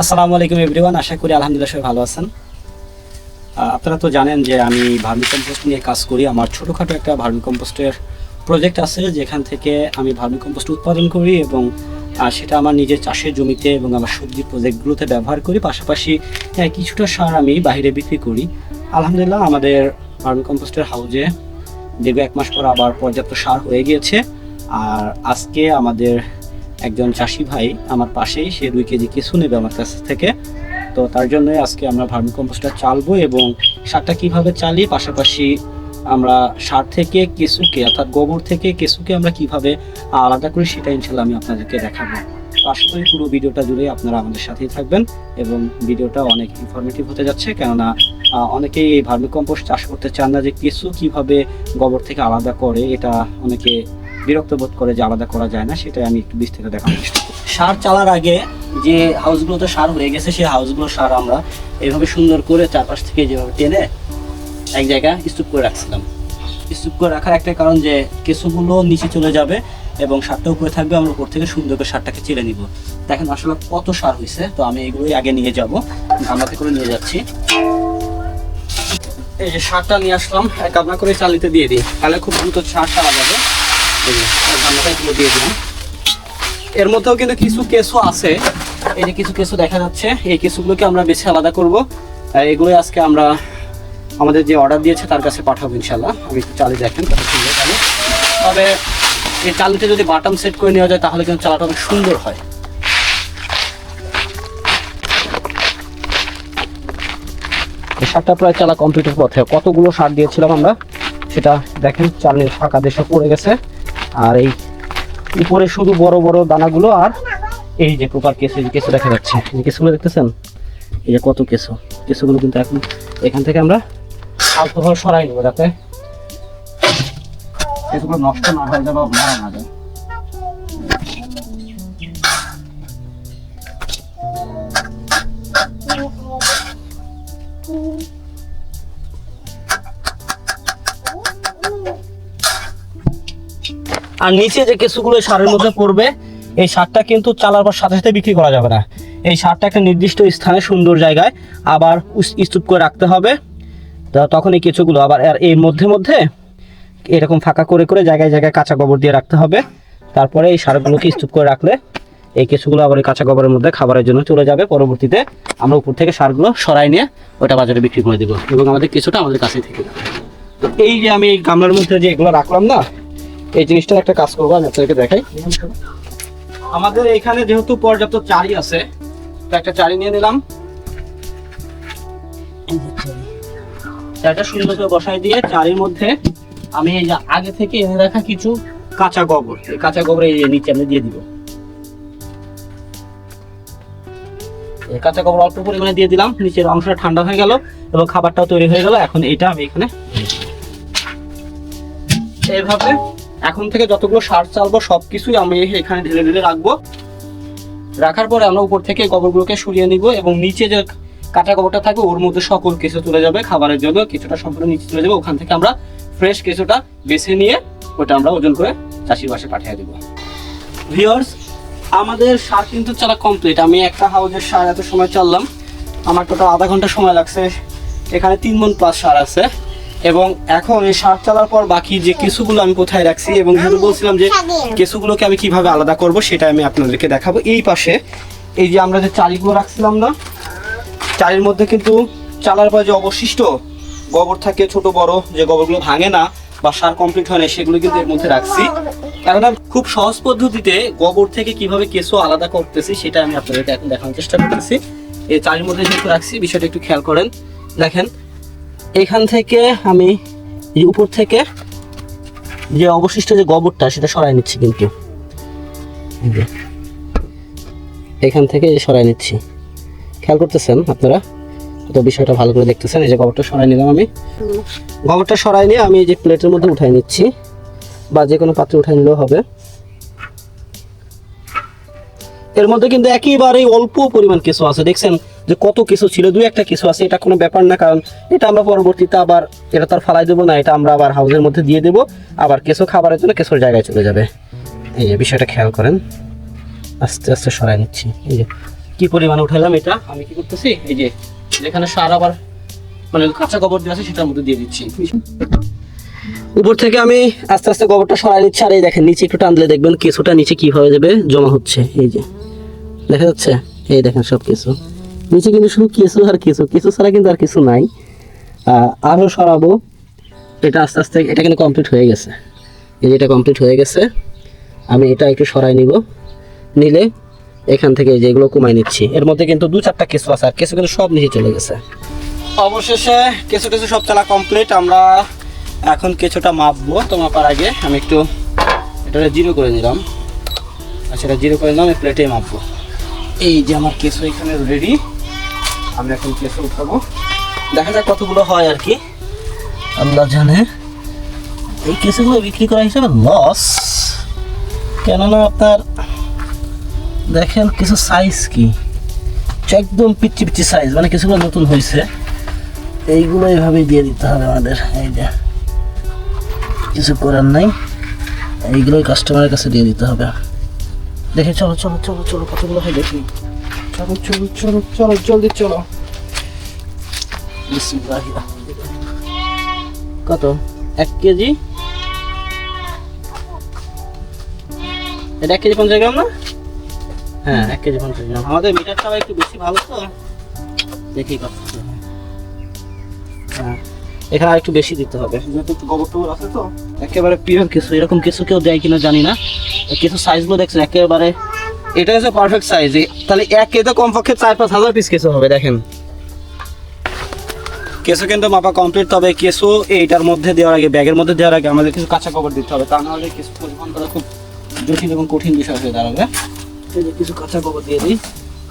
আসসালামু আলাইকুম এভরিওয়ান, আশা করি আলহামদুলিল্লাহ সবাই ভালো আছেন। আপনারা তো জানেন যে আমি ভার্মি কম্পোস্ট নিয়ে কাজ করি। আমার ছোটোখাটো একটা ভার্মি কম্পোস্টের প্রজেক্ট আছে, যেখান থেকে আমি ভার্মি কম্পোস্ট উৎপাদন করি এবং সেটা আমার নিজের চাষের জমিতে এবং আমার সবজি প্রজেক্টগুলোতে ব্যবহার করি। পাশাপাশি কিছুটা সার আমি বাইরে বিক্রি করি। আলহামদুলিল্লাহ আমাদের ভার্মি কম্পোস্টের হাউজে দীর্ঘ এক মাস পর আবার পর্যাপ্ত সার হয়ে গিয়েছে। আর আজকে আমাদের একজন চাষি ভাই আমার পাশেই, সে দুই কেজি কিছু নেবে আমার কাছ থেকে। তো তার জন্যই আজকে আমরা ভার্মি কম্পোস্টটা চালবো এবং সারটা কীভাবে চালি পাশাপাশি আমরা সার থেকে কেঁচুকে, অর্থাৎ গোবর থেকে কেঁচুকে আমরা কীভাবে আলাদা করি, সেটা ইনশাল্লাহ আমি আপনাদেরকে দেখাবো। আশা করি পুরো ভিডিওটা জুড়ে আপনারা আমাদের সাথেই থাকবেন এবং ভিডিওটা অনেক ইনফরমেটিভ হতে যাচ্ছে, কেননা অনেকেই এই ভার্মি কম্পোস্ট চাষ করতে চান না যে কেঁচু কীভাবে গোবর থেকে আলাদা করে, এটা অনেকে বিরক্ত বোধ করে যে আলাদা করা যায় না, সেটাই আমি একটু বিস্তারিত দেখানোর চেষ্টা করি সার চালার আগে যে হাউসগুলোতে সার হয়ে গেছে, সেই হাউসগুলো সার আমরা এইভাবে সুন্দর করে চারপাশ থেকে যেভাবে টেনে এক জায়গায় স্তূপ করে রাখছিলাম। স্তূপ করে রাখার একটা কারণ যে কেঁচুগুলো নিচে চলে যাবে এবং সারটা উপরে থাকবে, আমরা উপর থেকে সুন্দর করে সারটাকে চেলে নিব। দেখেন আসলে কত সার হয়েছে, তো আমি এগুলোই আগে নিয়ে যাব, গামলাতে করে নিয়ে যাচ্ছি। এই যে সারটা নিয়ে আসলাম, এক গামলা করে চালিতে দিয়ে দিই, তাহলে খুব দ্রুত সার চালা যাবে। এর মধ্যেও কিন্তু কিছু কেসও আছে। এই যে কিছু কেসও দেখা যাচ্ছে। এই কেসগুলোকে আমরা বেছে আলাদা করব। এগুলোই আজকে আমরা আমাদের যে অর্ডার দিয়েছে তার কাছে পাঠাবো ইনশাল্লাহ আমি একটু চালিয়ে দেখেন কত সুন্দর চালে তবে এই চালুতে যদি বাটাম সেট করে নেওয়া যায়, তাহলে কিন্তু চালাটা অনেক সুন্দর হয়। সারটা প্রায় চালা কমপ্লিটের পথে কতগুলো সার দিয়েছিলাম আমরা, সেটা দেখেন, চালের ফাঁকা দেশে পড়ে গেছে। আর এই উপরে শুধু বড় বড় দানাগুলো আর এই যে প্রপার কেসে কেসে দেখা যাচ্ছে। এই কেসগুলো দেখতেছেন? এই যে কত কেসো কেসগুলো কিন্তু এখন, এখান থেকে আমরা আলতোভাবে সরাই নেব যাতে কেসগুলো নষ্ট না হয়ে যায় বা মারা না যায়। আর নিচে যে কেঁচুগুলো সারের মধ্যে পড়বে, এই সারটা কিন্তু চালার পর সাথে সাথে বিক্রি করা যাবে না। এই সারটা একটা নির্দিষ্ট স্থানে সুন্দর জায়গায় আবার স্তূপ করে রাখতে হবে। তখন এই কেঁচুগুলো আবার আর এর মধ্যে মধ্যে এরকম ফাঁকা করে করে জায়গায় জায়গায় কাঁচা গোবর দিয়ে রাখতে হবে। তারপরে এই সারগুলোকে স্তূপ করে রাখলে এই কেঁচুগুলো আবার এই কাঁচা গোবরের মধ্যে খাবারের জন্য চলে যাবে। পরবর্তীতে আমরা উপর থেকে সারগুলো সরাই নিয়ে ওটা বাজারে বিক্রি করে দেবো এবং আমাদের কিছুটা আমাদের কাছে থেকে এই যে আমি গামলার মধ্যে যে এগুলো রাখলাম না এই জিনিসটার একটা কাজ করব, আমি আপনাদেরকে দেখাই। আমাদের এখানে যেহেতু পর্যাপ্ত চারি আছে, তো একটা চারি নিয়ে নিলাম। চারটা সুন্দর করে বসাই দিয়ে চারির মধ্যে আমি এই যে আগে থেকে এনে রাখা কিছু কাঁচা গোবর কাঁচা গোবর এই নিচে আমি দিয়ে দিব। কাঁচা গোবর অল্প পরিমাণে দিয়ে দিলাম, নিচের অংশটা ঠান্ডা হয়ে গেল এবং খাবারটাও তৈরি হয়ে গেল, এখন এটা আমি এখানে এইভাবে এখন থেকে যতগুলো সার চালবো, সবকিছুই আমি এখানে ঢেলে ঢেলে রাখব। রাখার পরে আমরা উপর থেকে গোবরগুলোকে সরিয়ে নিব এবং নিচে যে কাঁচা গোবরটা থাকবে, ওর মধ্যে সকল কিছু চলে যাবে খাবারের জন্য। কিছুটা সম্পূর্ণ নিচে চলে যাবে, ওখান থেকে আমরা ফ্রেশ কিছুটা বেছে নিয়ে ওটা আমরা ওজন করে চাষির বাসে পাঠিয়ে দেবো। ভিওর্স আমাদের সার কিন্তু চালা কমপ্লিট আমি একটা হাউজের সার এত সময় চাললাম। আমার টোটাল আধা ঘণ্টা সময় লাগছে। এখানে তিন মন প্লাস সার আছে। এবং এখন এই সার চালার পর বাকি যে কিছুগুলো আমি কোথায় রাখছি এবং যেহেতু বলছিলাম যে কেঁচুগুলোকে আমি কীভাবে আলাদা করব সেটা আমি আপনাদেরকে দেখাবো। এই পাশে এই যে আমরা যে চারিগুলো রাখছিলাম না, চারির মধ্যে কিন্তু চালার পর যে অবশিষ্ট গোবর থাকে, ছোট, বড় যে গোবরগুলো ভাঙে না বা সার কমপ্লিট হয় না, সেগুলো কিন্তু এর মধ্যে রাখছি। কেননা খুব সহজ পদ্ধতিতে গোবর থেকে কীভাবে কেঁচো আলাদা করতেছি সেটা আমি আপনাদেরকে এখন দেখানোর চেষ্টা করতেছি। এই চারির মধ্যে যেহেতু রাখছি, বিষয়টা একটু খেয়াল করেন। দেখেন এখান থেকে আমি এই উপর থেকে যে অবশিষ্ট যে গোবরটা, সেটা সরাই নিচ্ছি কিন্তু। এখান থেকে সরাই নিচ্ছি। খেয়াল করতেছেন আপনারা? তো বিষয়টা ভালো করে দেখতেছেন। এই যে গোবরটা সরাই নিলাম আমি। গোবরটা সরাই নিয়ে আমি এই যে প্লেটের মধ্যে উঠাই নিচ্ছি। বা যে কোনো পাত্রে উঠাই নিলেও হবে। এর মধ্যে কিন্তু একেবারেই অল্প পরিমাণ কিছু আছে। দেখছেন যে কত কিছু ছিল, দুই একটা কিছু আছে, এটা কোনো ব্যাপার না, কারণ এটা আমরা পরবর্তীতে আবার, এটা তার ফালাই দেবো না, এটা আমরা আবার হাউসের মধ্যে দিয়ে দেবো, আবার কিছু খাবারের জন্য কিছুর জায়গায় চলে যাবে। এই যে বিষয়টা খেয়াল করেন। আস্তে আস্তে সরাই নিচ্ছি। এই যে কি পরিমাণে উঠালাম এটা? আমি কি করতেছি? এই যে যেখানে সার আবার মানে কাঁচা গোবর দেওয়া আছে, সেটার মধ্যে দিয়ে দিচ্ছি। উপর থেকে আমি আস্তে আস্তে গোবরটা সরাই নিচ্ছি, আর এই দেখেন, নিচে একটু টানলে দেখবেন কিছুটা নিচে কি হয়ে যাবে জমা হচ্ছে। এই যে, দেখা যাচ্ছে? এই দেখেন সব কিছু নিচে কিন্তু শুধু কিছু আর কিছু কিছু ছাড়া কিন্তু আর কিছু নাই। আরও সরাবো। এটা আস্তে আস্তে, এটা কিন্তু কমপ্লিট হয়ে গেছে। এই যে এটা কমপ্লিট হয়ে গেছে। আমি এটা একটু সরাই নিব। নিলে এখান থেকে যেগুলো কমাই নিচ্ছি। এর মধ্যে কিন্তু দু চারটা কেঁচু আছে, আর কেঁচু কিন্তু সব নিচে চলে গেছে। অবশেষে কেঁচু টেচু সব চালা কমপ্লিট আমরা এখন কেঁচুটা মাপবো তো মাপার আগে। আমি একটু এটা জিরো করে নিলাম। আর সেটা জিরো করে নিলাম প্লেটে মাপবো। এই যে আমার কেঁচু এখানে রেডি আমি এখন কেঁচু উঠাবো। দেখা যাক কতগুলো হয় আর কি। আল্লাহ জানে। এই কেঁচুগুলো বিক্রি করা হিসাবে লস কেননা আপনার, দেখেন কিছু সাইজ কি। একদম পিচ্ছি পিচ্ছি সাইজ মানে কিছুগুলো নতুন হয়েছে। এইগুলো এইভাবেই দিয়ে দিতে হবে আমাদের। এই যে, কিছু করার নাই। এইগুলোই কাস্টমারের কাছে দিয়ে দিতে হবে। দেখে চলো চলো চলো চলো, কতগুলো হয় দেখি। চলো চলো চলো চলো জলদি চলো। কত? এক কেজি? এটা এক কেজি পঞ্চাশ গ্রাম না? হ্যাঁ এক কেজি পঞ্চাশ গ্রাম। আমাদের মিটারটা আবার একটু বেশি ভালো তো। দেখি কত। হয়। এখানে আর একটু বেশি দিতে হবে। যেহেতু একটু গোবর টোবর আছে তো। একেবারে পিওর কিছু। এরকম কিছু কেউ দেয় কিনা জানি না। কিছু সাইজগুলো দেখছেন একেবারে এটা হচ্ছে পারফেক্ট সাইজ তাহলে এক কেজি কমপক্ষে চার পাঁচ হাজার পিস কিছু হবে, দেখেন। কেসও কিন্তু মাপা কমপ্লিট তবে কেসও এইটার মধ্যে দেওয়ার আগে, ব্যাগের মধ্যে দেওয়ার আগে আমাদের কিছু কাঁচা কভার দিতে হবে। তা না হলে কিছু পরিমাণ করা খুব জটিল এবং কঠিন বিষয় হয়ে দাঁড়াবে। কিছু কাঁচা কভার দিয়ে দিই,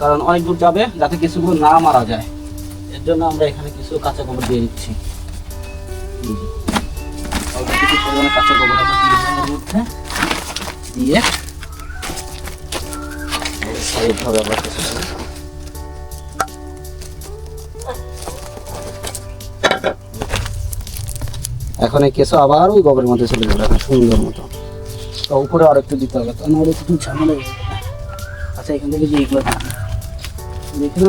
কারণ অনেক দূর যাবে যাতে কিছুগুলো না মারা যায়। এর জন্য আমরা এখানে কিছু কাঁচা কভার দিয়ে দিচ্ছি। কাঁচা আমরা দিয়ে মধ্যে হবে কিছু। এখন এই কেসও আবার ওই গোবরের মধ্যে চলে যাবে, এখন সুন্দর মতো। তো উপরে আর একটু দিতে হবে, তা নাহলে একটু ঝামেলা। আচ্ছা এখান থেকে যে এগুলো দেখে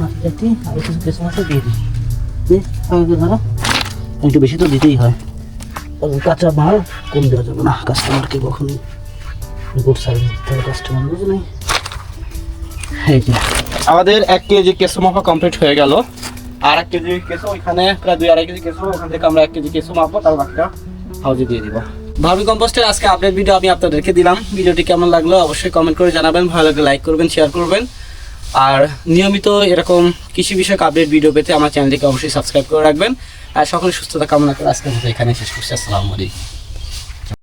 না জাতি আর কিছু কেসো মাছে দিয়ে দিই। ধরো, একটু বেশি তো দিতেই হয়। কাঁচা মাল কম দেওয়া যাবে না, কাস্টমারকে কখনোই। গুড সার্ভিস দিতে হবে কাস্টমার বুঝলেন এই আমাদের এক কেজি কেসো মাপা কমপ্লিট হয়ে গেল। আর এক কেজি কেসো ওইখানে, প্রায় দুই আড়াই কেজি কেসো ওখান থেকে আমরা এক কেজি কেসো মাপবো, তার বাকিটা হাউজে দিয়ে দিব। ভাবি কম্পোস্টের আজকে আপডেট ভিডিও আমি আপনাদেরকে দিলাম। ভিডিওটি কেমন লাগল অবশ্যই কমেন্ট করে জানাবেন। ভালো লাগলে লাইক করবেন শেয়ার করবেন। আর নিয়মিত এরকম কৃষি বিষয়ক আপডেট ভিডিও পেতে আমার চ্যানেলটিকে অবশ্যই সাবস্ক্রাইব করে রাখবেন। আর সকলে সুস্থতা কামনা করে আজকের মতো এখানে শেষ করছি। আসসালামু আলাইকুম।